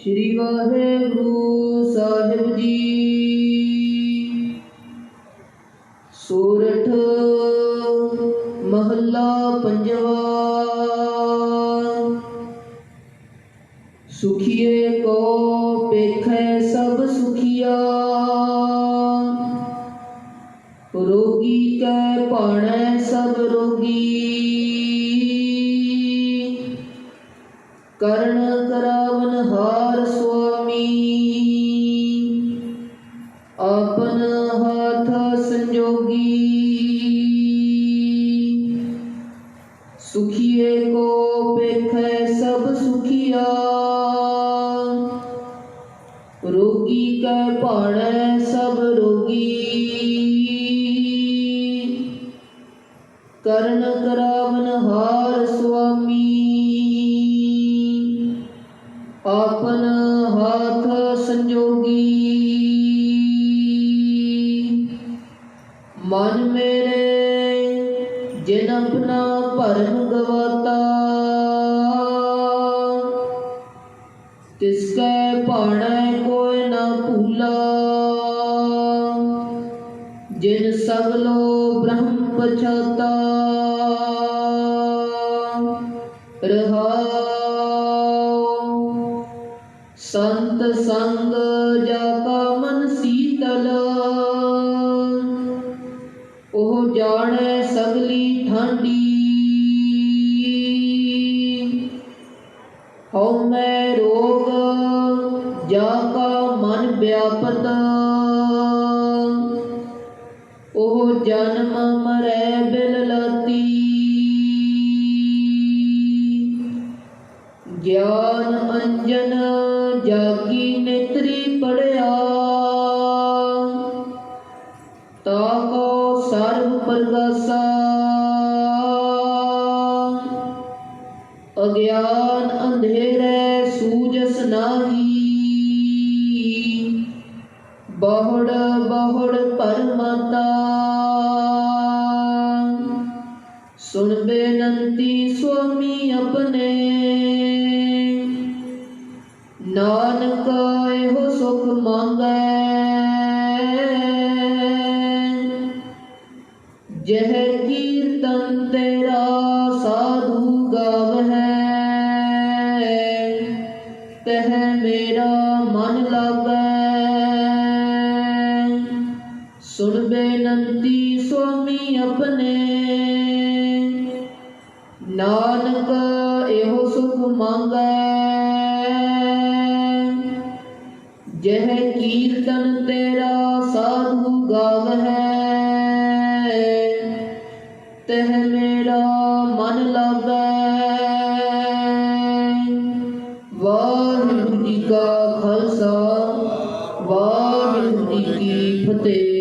ਸ੍ਰੀ ਵਾਹਿਗੁਰੂ ਸਾਹਿਬ ਜੀ। ਸੂਰਠ ਮਹੱਲਾ ਪੰਜਵਾ। ਸੁਖੀਏ ਕੋ ਪੇਖੈ ਸਭ ਸੁਖੀਆ। ਰੋਗੀ ਕੈ ਭਾਣੈ ਕਰਨ ਕਰਾਵਨ ਹਾਰ ਸੁਆਮੀ। ਆਪਨ ਹਾਥ ਸੰਜੋਗੀ। ਸੁਖੀਏ ਕੋ ਪੇਖੈ ਸਭ ਸੁਖੀਆ। ਰੋਗੀ ਕੈ ਭਾਣੈ ਸਭ ਰੋਗੀ। ਕਰਨ ਕਰਾਵਨ ਹਾਰ ਸੁਆਮੀ। ਆਪਨ ਹਾਥ ਸੰਜੋਗੀ। ਮਨ ਮੇਰੇ ਜਿਨ ਆਪਣਾ ਭਰਮ ਗਵਾਤਾ, ਤਿਸ ਕੈ ਭਾਣੈ ਕੋਈ ਨਾ ਭੂਲਾ। ਜਿਨ ਸਗਲੋ ਬ੍ਰਹਮ ਪਛਾਤਾ ਰਹਾਉ ਸੰਤ ਸੰਗ ਜਾ ਮਨ ਸੀਤਲ। ਉਹ ਜਾਣੈ ਸਗਲੀ ਠੰਡੀ। ਹਉ ਮੈਂ ਰੋਗ ਜਾ ਕਾ ਮਨ ਵਿਆਪਤ। ਉਹ ਜਨਮ ਮਰੈ ਬਿਲ ਲਾਤੀ ਗਿਆਨ ਅੰਜਨ ਜਾਗੀ ਨੇਤਰੀ ਪੜਿਆ। ਤਾਕੋ ਸਰਬ ਪ੍ਰਗਾਸਾ। ਅਗਿਆਨ ਅੰਧੇਰੇ ਸੂਜਸ ਨਾਹੀ। ਬਹੁੜ ਬਹੁੜ ਪਰਮਤਾ। ਸੁਣ ਬੇਨੰਤੀ ਸੁਆਮੀ ਆਪਣੇ। ਨਾਨਕ ਇਹੋ ਸੁਖ ਮੰਗੈ ਜਹ ਕੀਰਤਨ ਤੇਰਾ ਸਾਧੂ ਗਾਵਹਿ ਤਹ ਮੇਰਾ ਮਨ ਲਾਗੈ ਸੁਣ ਬੇਨੰਤੀ ਸੁਆਮੀ ਆਪਣੇ ਨਾਨਕ ਇਹੋ ਸੁਖ ਮੰਗੈ ਜਹ ਕੀਰਤਨ ਤੇਰਾ ਸਾਧੂ ਗਾਵਹਿ, ਤਹ ਮੇਰਾ ਮਨ ਲਾਗੈ ਵਾਹਿਗੁਰੂ ਜੀ ਕਾ ਖਾਲਸਾ, ਵਾਹਿਗੁਰੂ ਜੀ ਕੀ ਫਤਿਹ।